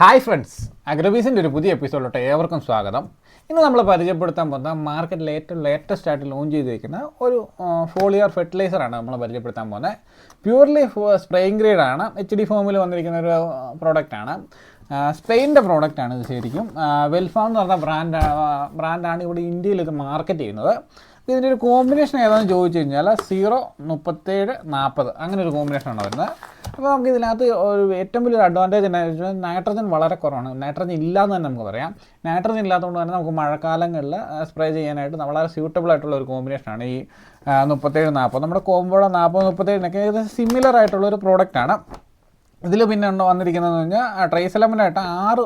Hi friends അഗ്രബീസിന്റെ ഒരു പുതിയ എപ്പിസോഡിലോട്ട് ഏവർക്കും സ്വാഗതം. ഇന്ന് നമ്മൾ പരിചയപ്പെടുത്താൻ പോകുന്ന മാർക്കറ്റിൽ ഏറ്റവും ലേറ്റസ്റ്റ് ആയിട്ട് ലോഞ്ച് ചെയ്തിരിക്കുന്ന ഒരു ഫോളിയർ ഫെർട്ടിലൈസറാണ് നമ്മൾ പരിചയപ്പെടുത്താൻ പോകുന്നത്. പ്യൂർലി സ്പ്രെയിൻ ഗ്രേഡാണ് എച്ച് ഡി ഫോമിൽ വന്നിരിക്കുന്ന ഒരു പ്രോഡക്റ്റാണ് സ്പെയിന്റെ പ്രോഡക്റ്റാണ് ഇത് ശരിക്കും. വെൽഫാം എന്ന് പറഞ്ഞ ബ്രാൻഡ് ബ്രാൻഡാണ് ഇവിടെ ഇന്ത്യയിൽ ഇത് മാർക്കറ്റ് ചെയ്യുന്നത്. ഇതിന്റെ ഒരു കോമ്പിനേഷൻ ഏതാണെന്ന് ചോദിച്ചു കഴിഞ്ഞാൽ സീറോ മുപ്പത്തേഴ് നാൽപ്പത് അങ്ങനെ ഒരു കോമ്പിനേഷൻ ആണ് വരുന്നത്. അപ്പോൾ നമുക്ക് ഇതിനകത്ത് ഒരു ഏറ്റവും വലിയൊരു അഡ്വാന്റേജ് എന്താണെന്ന് വെച്ചാൽ നൈട്രജൻ വളരെ കുറവാണ്. നൈട്രജൻ ഇല്ലാന്ന് തന്നെ നമുക്ക് പറയാം. നൈട്രജൻ ഇല്ലാത്തതുകൊണ്ട് തന്നെ നമുക്ക് മഴക്കാലങ്ങളിൽ സ്പ്രേ ചെയ്യാനായിട്ട് വളരെ സ്യൂട്ടബിൾ ആയിട്ടുള്ള ഒരു കോമ്പിനേഷനാണ് ഈ മുപ്പത്തേഴ് നാൽപ്പത് നമ്മുടെ കോമ്പോളം നാൽപ്പത് മുപ്പത്തേഴിനൊക്കെ ഏകദേശം സിമിലർ ആയിട്ടുള്ള ഒരു പ്രോഡക്റ്റാണ് ഇതിൽ പിന്നെ വന്നിരിക്കുന്നതെന്ന് പറഞ്ഞാൽ ട്രേസ് എലമെന്റായിട്ട് ആറ്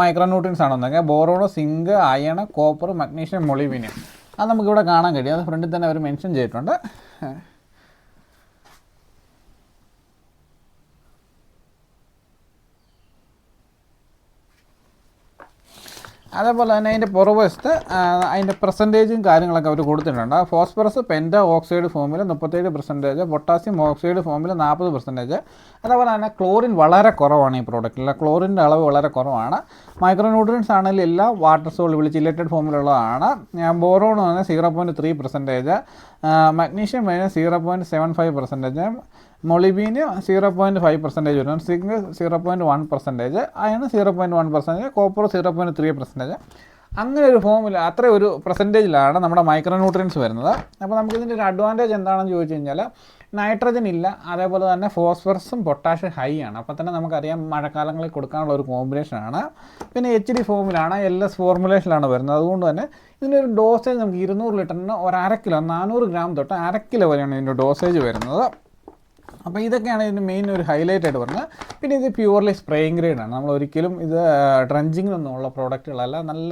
മൈക്രോ ന്യൂട്രിയൻസ് ആണ് വന്നിരിക്കുന്നത് ബോറോണോ zinc iron copper magnesium molybdenum അത് നമുക്കിവിടെ കാണാൻ കഴിയും. അത് ഫ്രണ്ടിൽ തന്നെ അവർ മെൻഷൻ ചെയ്തിട്ടുണ്ട്. അതേപോലെ തന്നെ അതിന്റെ പുറവശത്ത് അതിന്റെ പെർസെന്റേജും കാര്യങ്ങളൊക്കെ അവർ കൊടുത്തിട്ടുണ്ട്. ഫോസ്ഫറസ് പെന്റ ഓക്സൈഡ് ഫോമിൽ മുപ്പത്തേഴ് പെർസെന്റേജ് പൊട്ടാസ്യം ഓക്സൈഡ് ഫോമിൽ നാൽപ്പത് പെർസെന്റേജ് അതേപോലെ തന്നെ ക്ലോറിൻ വളരെ കുറവാണ് ഈ പ്രോഡക്റ്റിൽ ക്ലോറിന്റെ അളവ് വളരെ കുറവാണ്. മൈക്രോന്യൂട്രിയൻസ് ആണെങ്കിലും എല്ലാം വാട്ടർ സോൾ ചില്ലേറ്റഡ് ഫോമിലുള്ളതാണ് ബോറോൺ പറഞ്ഞാൽ zero point three percentage magnesium കഴിഞ്ഞാൽ zero point seven five percentage മൊളിബീന് zero point five percentage വരും zinc zero point one percentage iron zero point one percentage copper zero point three percentage അങ്ങനെ ഒരു ഫോമിൽ അത്ര ഒരു പെർസെന്റേജിലാണ് നമ്മുടെ മൈക്രോ ന്യൂട്രിയൻസ് വരുന്നത്. അപ്പോൾ നമുക്കിതിന്റെ ഒരു അഡ്വാന്റേജ് എന്താണെന്ന് ചോദിച്ചു കഴിഞ്ഞാൽ നൈട്രജൻ ഇല്ല അതേപോലെ തന്നെ ഫോസ്ഫറസും പൊട്ടാഷ്യം ഹൈ ആണ്. അപ്പോൾ തന്നെ നമുക്കറിയാം മഴക്കാലങ്ങളിൽ കൊടുക്കാനുള്ള ഒരു കോമ്പിനേഷനാണ് പിന്നെ എച്ച് ഡി ഫോമിലാണ് എൽ എസ് ഫോർമുലേഷനിലാണ് വരുന്നത്. അതുകൊണ്ട് തന്നെ ഇതിന്റെ ഒരു ഡോസേജ് നമുക്ക് ഇരുന്നൂറ് ലിറ്ററിന് ഒരു അര കിലോ നാനൂറ് ഗ്രാം തൊട്ട് അര കിലോ വരെയാണ് ഇതിന്റെ ഡോസേജ് വരുന്നത്. അപ്പോൾ ഇതൊക്കെയാണ് ഇതിന്റെ മെയിൻ ഒരു ഹൈലൈറ്റ് ആയിട്ട് പറഞ്ഞത്. പിന്നെ ഇത് പ്യുവർലി സ്പ്രേയിങ് ഗ്രേഡാണ് നമ്മൾ ഒരിക്കലും ഇത് ഡ്രഞ്ചിങ്ങിനൊന്നുമുള്ള പ്രോഡക്റ്റുകളല്ല നല്ല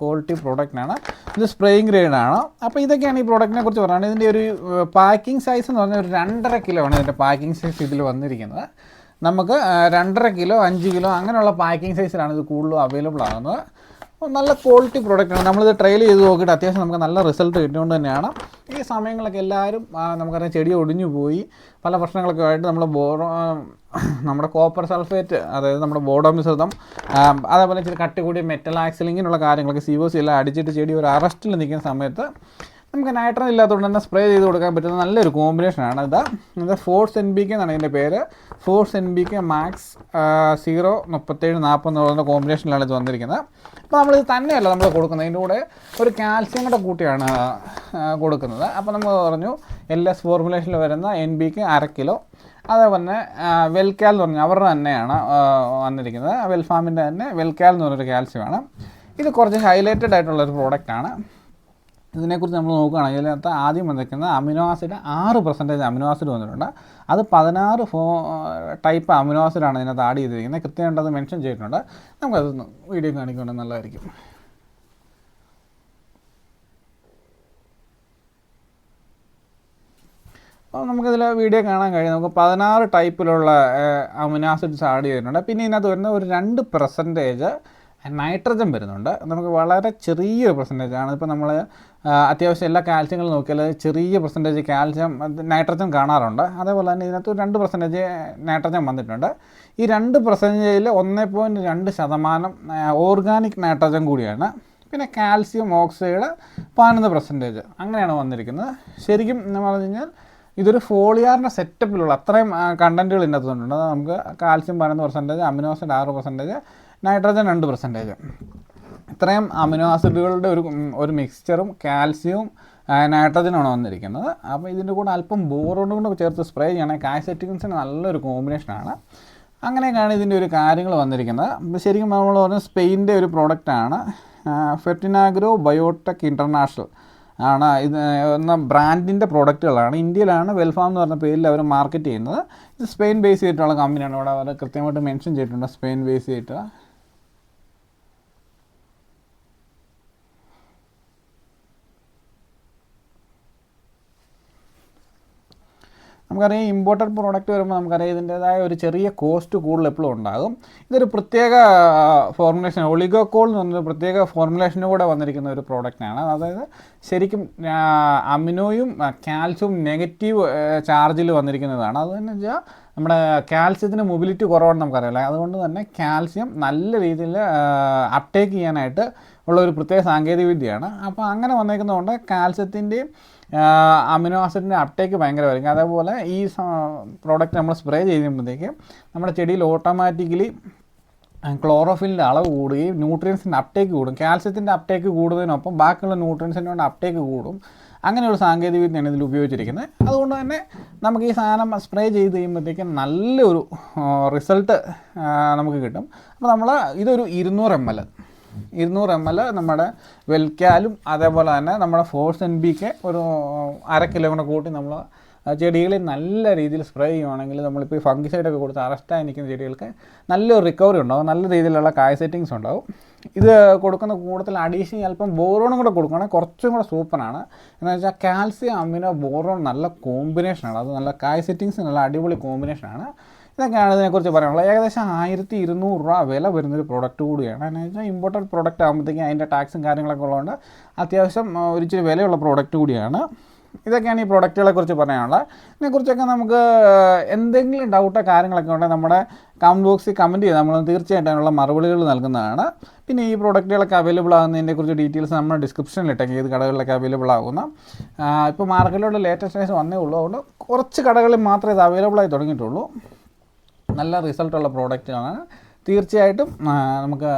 ക്വാളിറ്റി പ്രോഡക്റ്റാണ് ഇത് സ്പ്രേയിങ് ഗ്രേഡാണ് അപ്പോൾ ഇതൊക്കെയാണ് ഈ പ്രോഡക്റ്റിനെ കുറിച്ച് പറയുന്നത് ഇതിന്റെ ഒരു പാക്കിംഗ് സൈസ് എന്ന് പറഞ്ഞാൽ ഒരു രണ്ടര കിലോ ആണ് ഇതിന്റെ പാക്കിംഗ് സൈസ് ഇതിൽ വന്നിരിക്കുന്നത്. നമുക്ക് രണ്ടര കിലോ അഞ്ച് കിലോ അങ്ങനെയുള്ള പാക്കിംഗ് സൈസിലാണ് ഇത് കൂടുതലും അവൈലബിൾ ആകുന്നത് അപ്പോൾ നല്ല ക്വാളിറ്റി പ്രോഡക്റ്റാണ് നമ്മളിത് ട്രയൽ ചെയ്ത് നോക്കിയിട്ട് അത്യാവശ്യം നമുക്ക് നല്ല റിസൾട്ട് കിട്ടിയതുകൊണ്ട് തന്നെയാണ്. ഈ സമയങ്ങളൊക്കെ എല്ലാവരും നമുക്കറിയാം ചെടി ഒടിഞ്ഞു പോയി. പല പ്രശ്നങ്ങളൊക്കെ ആയിട്ട് നമ്മൾ ബോറോ നമ്മുടെ കോപ്പർ സൾഫേറ്റ് അതായത് നമ്മുടെ ബോഡോ മിശ്രിതം അതേപോലെ ചില കട്ടി കൂടിയ മെറ്റൽ ആക്സിൽ ഇങ്ങനെയുള്ള കാര്യങ്ങളൊക്കെ സി ഒ സി എല്ലാം അടിച്ചിട്ട് ചെടി ഒരു അറസ്റ്റിൽ നിൽക്കുന്ന സമയത്ത് നമുക്ക് നൈട്രജൻ ഇല്ലാത്തതുകൊണ്ട് തന്നെ സ്പ്രേ ചെയ്ത് കൊടുക്കാൻ പറ്റുന്ന നല്ലൊരു കോമ്പിനേഷനാണ് ഇത് ഇത് ഫോഴ്സ് എൻ ബി കെ എന്നാണ് ഇതിന്റെ പേര്. Force N B K max zero മുപ്പത്തേഴ് നാൽപ്പത് എന്ന് പറയുന്ന കോമ്പിനേഷനിലാണ് ഇത് വന്നിരിക്കുന്നത്. അപ്പോൾ നമ്മളിത് തന്നെയല്ല നമ്മൾ കൊടുക്കുന്നത്. അതിന്റെ കൂടെ ഒരു കാൽസ്യം കൂടെ കൂട്ടിയാണ് കൊടുക്കുന്നത്. അപ്പോൾ നമ്മൾ പറഞ്ഞു എൽ എസ് ഫോർമുലേഷനിൽ വരുന്ന എൻ ബി കെ അര കിലോ. അതേപോലെ തന്നെ വെൽക്കാൽ എന്ന് പറഞ്ഞാൽ അവരുടെ തന്നെയാണ് വന്നിരിക്കുന്നത്. വെൽഫാമിന്റെ തന്നെ വെൽക്കാൽ എന്ന് പറഞ്ഞൊരു കാൽസ്യമാണ് ഇത് കുറച്ച് ഹൈലൈറ്റഡ് ആയിട്ടുള്ളൊരു പ്രോഡക്റ്റാണ് ഇതിനെക്കുറിച്ച് നമ്മൾ നോക്കുകയാണെങ്കിൽ അതിനകത്ത് ആദ്യം വന്നിരിക്കുന്ന അമിനോ ആസിഡ് ആറ് പെർസെന്റേജ് അമിനോ ആസിഡ് വന്നിട്ടുണ്ട്. അത് പതിനാറ് ഫോ ടൈപ്പ് അമിനോ ആസിഡാണ് ഇതിനകത്ത് ആഡ് ചെയ്തിരിക്കുന്നത്. കൃത്യമായിട്ട് അത് മെൻഷൻ ചെയ്തിട്ടുണ്ട്. നമുക്കത് വീഡിയോ കാണിക്കുകയാണെങ്കിൽ നല്ലതായിരിക്കും. അപ്പോൾ നമുക്കിതിൽ വീഡിയോ കാണാൻ കഴിയും. നമുക്ക് പതിനാറ് ടൈപ്പിലുള്ള അമിനോ ആസിഡ്സ് ആഡ് ചെയ്തിട്ടുണ്ട്. പിന്നെ ഇതിനകത്ത് വരുന്ന ഒരു രണ്ട് പെർസെന്റേജ് നൈട്രജൻ വരുന്നുണ്ട്. നമുക്ക് വളരെ ചെറിയൊരു പെർസെന്റേജ് ആണ്. ഇപ്പോൾ നമ്മൾ അത്യാവശ്യം എല്ലാ കാൽസ്യങ്ങളും നോക്കിയാൽ ചെറിയ പെർസെന്റേജ് കാൽസ്യം നൈട്രജൻ കാണാറുണ്ട്. അതേപോലെ തന്നെ ഇതിനകത്ത് രണ്ട് പെർസെന്റേജ് നൈട്രജൻ വന്നിട്ടുണ്ട്. ഈ രണ്ട് പെർസെന്റേജിൽ ഒന്ന് പോയിന്റ് രണ്ട് ശതമാനം ഓർഗാനിക് നൈട്രജൻ കൂടിയാണ്. പിന്നെ കാൽസ്യം ഓക്സൈഡ് പതിനൊന്ന് പെർസെന്റേജ് അങ്ങനെയാണ് വന്നിരിക്കുന്നത്. ശരിക്കും എന്ന് പറഞ്ഞു കഴിഞ്ഞാൽ ഇതൊരു ഫോളിയാറിന്റെ സെറ്റപ്പിലുള്ള അത്രയും കണ്ടന്റുകൾ ഇതിനകത്ത് വന്നിട്ടുണ്ട്. നമുക്ക് കാൽസ്യം പതിനൊന്ന് പെർസെന്റേജ് അമിനോ ആസിഡ് ആറ് പെർസെന്റേജ് നൈട്രജൻ രണ്ട് പെർസെന്റേജ് ഇത്രയും അമിനോ ആസിഡുകളുടെ ഒരു ഒരു മിക്സ്ചറും കാൽസ്യവും നൈട്രജനുമാണ് വന്നിരിക്കുന്നത്. അപ്പോൾ ഇതിന്റെ കൂടെ അല്പം ബോറോണും കൊണ്ട് ചേർത്ത് സ്പ്രേ ചെയ്യണേ കായ്സെറ്റിക്സിന് നല്ലൊരു കോമ്പിനേഷനാണ് അങ്ങനെയൊക്കെയാണ് ഇതിന്റെ ഒരു കാര്യങ്ങൾ വന്നിരിക്കുന്നത്. ശരിക്കും നമ്മൾ പറഞ്ഞ സ്പെയിന്റെ ഒരു പ്രോഡക്റ്റാണ് ഫെർട്ടിനാഗ്രോ ബയോടെക് ഇന്റർനാഷണൽ ആണ് ഇത് എന്ന ബ്രാൻഡിന്റെ പ്രോഡക്റ്റുകളാണ് ഇന്ത്യയിലാണ് വെൽഫാം എന്ന് പറഞ്ഞ പേരിൽ അവർ മാർക്കറ്റ് ചെയ്യുന്നത്. ഇത് സ്പെയിൻ ബേസ് ചെയ്തിട്ടുള്ള കമ്പനിയാണ് ഇവിടെ അവർ കൃത്യമായിട്ട് മെൻഷൻ ചെയ്തിട്ടുണ്ട് സ്പെയിൻ ബേസ് ചെയ്തിട്ട് നമുക്കറിയാം ഇമ്പോർട്ടഡ് പ്രോഡക്റ്റ് വരുമ്പോൾ നമുക്കറിയാം ഇതിന്റേതായ ഒരു ചെറിയ കോസ്റ്റ് കൂടുതൽ എപ്പോഴും ഉണ്ടാകും. ഇതൊരു പ്രത്യേക ഫോർമുലേഷൻ ഒളിഗോക്കോൾ എന്ന് പറഞ്ഞൊരു പ്രത്യേക ഫോർമുലേഷനിലൂടെ വന്നിരിക്കുന്ന ഒരു പ്രോഡക്റ്റാണ് അതായത് ശരിക്കും അമിനോയും കാൽസ്യവും നെഗറ്റീവ് ചാർജിൽ വന്നിരിക്കുന്നതാണ്. അതെന്ന് വെച്ചാൽ നമ്മുടെ കാൽസ്യത്തിന് മൊബിലിറ്റി കുറവാണ് നമുക്കറിയാം അതുകൊണ്ട് തന്നെ കാൽസ്യം നല്ല രീതിയിൽ അപ്ടേക്ക് ചെയ്യാനായിട്ട് ഉള്ള ഒരു പ്രത്യേക സാങ്കേതിക വിദ്യയാണ് അപ്പോൾ അങ്ങനെ വന്നേക്കുന്നതുകൊണ്ട് കാൽസ്യത്തിന്റെയും അമിനോ ആസിഡിന്റെ അപ്ടേക്ക് ഭയങ്കരമായിരിക്കും അതേപോലെ ഈ പ്രോഡക്റ്റ് നമ്മൾ സ്പ്രേ ചെയ്യുമ്പോഴത്തേക്ക് നമ്മുടെ ചെടിയിൽ ഓട്ടോമാറ്റിക്കലി ക്ലോറോഫിലിന്റെ അളവ് കൂടുകയും ന്യൂട്രിയൻസിന്റെ അപ്ടേക്ക് കൂടും. കാൽസ്യത്തിന്റെ അപ്ടേക്ക് കൂടുന്നതിനൊപ്പം ബാക്കിയുള്ള ന്യൂട്രിയൻസിന്റെ കൊണ്ട് അപ്ടേക്ക് കൂടും. അങ്ങനെയുള്ള സാങ്കേതിക വിദ്യയാണ് ഇതിൽ ഉപയോഗിച്ചിരിക്കുന്നത്. അതുകൊണ്ട് തന്നെ നമുക്ക് ഈ സാധനം സ്പ്രേ ചെയ്ത് കഴിയുമ്പോഴത്തേക്കും നല്ലൊരു റിസൾട്ട് നമുക്ക് കിട്ടും. അപ്പോൾ നമ്മൾ ഇതൊരു ഇരുന്നൂറ് എം എൽ ഇരുന്നൂറ് എം എൽ നമ്മുടെ വെൽക്കാലും അതേപോലെ തന്നെ നമ്മുടെ ഫോഴ്സ് എൻ ബി കെ ഒരു അര കിലോ കൂടെ കൂട്ടി നമ്മൾ ചെടികളിൽ നല്ല രീതിയിൽ സ്പ്രേ ചെയ്യുവാണെങ്കിൽ നമ്മളിപ്പോൾ ഈ ഫംഗിസൈഡൊക്കെ കൊടുത്ത് അറസ്റ്റായി നിൽക്കുന്ന ചെടികൾക്ക് നല്ലൊരു റിക്കവറി ഉണ്ടാവും. നല്ല രീതിയിലുള്ള കായ സെറ്റിങ്സ് ഉണ്ടാവും. ഇത് കൊടുക്കുന്ന കൂടുതൽ അഡീഷണൽ അല്പം ബോറോണും കൂടെ കൊടുക്കുകയാണെങ്കിൽ കുറച്ചും കൂടെ സൂപ്പറാണ്. എന്ന് വെച്ചാൽ കാൽസ്യം അമിനോ ബോറോൺ നല്ല കോമ്പിനേഷനാണ്. അത് നല്ല കായ സെറ്റിങ്സ് നല്ല അടിപൊളി കോമ്പിനേഷനാണ്. ഇതൊക്കെയാണ് ഇതിനെക്കുറിച്ച് പറയാനുള്ളത്. ഏകദേശം ആയിരത്തി ഇരുന്നൂറ് രൂപ വില വരുന്നൊരു പ്രൊഡക്റ്റ് കൂടിയാണ്. എന്ന് വെച്ചാൽ ഇമ്പോർട്ടന്റ് പ്രോഡക്റ്റ് ആകുമ്പോഴത്തേക്കും അതിന്റെ ടാക്സും കാര്യങ്ങളൊക്കെ ഉള്ളതുകൊണ്ട് അത്യാവശ്യം ഒരിച്ചിരി വിലയുള്ള പ്രോഡക്റ്റ് കൂടിയാണ്. ഇതൊക്കെയാണ് ഈ പ്രൊഡക്റ്റുകളെ കുറിച്ച് പറയാനുള്ളത്. ഇതിനെക്കുറിച്ചൊക്കെ നമുക്ക് എന്തെങ്കിലും ഡൗട്ടോ കാര്യങ്ങളൊക്കെ ഉണ്ടെങ്കിൽ നമ്മുടെ കമന്റ് ബോക്സിൽ കമന്റ് ചെയ്ത് നമ്മൾ തീർച്ചയായിട്ടും അതിനുള്ള മറുപടികൾ നൽകുന്നതാണ്. പിന്നെ ഈ പ്രോഡക്റ്റുകളൊക്കെ അവൈലബിൾ ആകുന്നതിന്റെ കുറിച്ച് ഡീറ്റെയിൽസ് നമ്മൾ ഡിസ്ക്രിപ്ഷനിൽ ഇട്ടെങ്കിൽ ഏത് കടകളിലൊക്കെ അവൈലബിൾ ആകുന്ന ഇപ്പോൾ മാർക്കറ്റിലുള്ള ലേറ്റസ്റ്റ് ഐസ് വന്നേ ഉള്ളൂ. അതുകൊണ്ട് കുറച്ച് കടകളിൽ മാത്രമേ ഇത് അവൈലബിൾ ആയി തുടങ്ങിയിട്ടുള്ളൂ. നല്ല റിസൾട്ടുള്ള പ്രോഡക്റ്റാണ്. തീർച്ചയായിട്ടും നമുക്ക്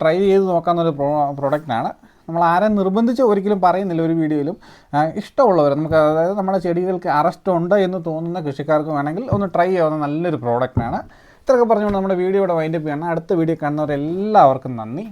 ട്രൈ ചെയ്ത് നോക്കാവുന്നൊരു പ്രോ പ്രോഡക്റ്റാണ്. നമ്മൾ ആരെയും നിർബന്ധിച്ച് ഒരിക്കലും പറയുന്നില്ല ഒരു വീഡിയോയിലും. ഇഷ്ടമുള്ളവർ നമുക്ക് അതായത് നമ്മുടെ ചെടികൾക്ക് അറസ്റ്റ് ഉണ്ട് എന്ന് തോന്നുന്ന കൃഷിക്കാർക്ക് വേണമെങ്കിൽ ഒന്ന് ട്രൈ ചെയ്യാവുന്ന നല്ലൊരു പ്രോഡക്റ്റാണ്. ഇത്രയൊക്കെ പറഞ്ഞുകൊണ്ട് നമ്മുടെ വീഡിയോ ഇവിടെ വൈൻഡപ്പ് ചെയ്യണം. അടുത്ത വീഡിയോ കാണുന്നവരെല്ലാവർക്കും നന്ദി.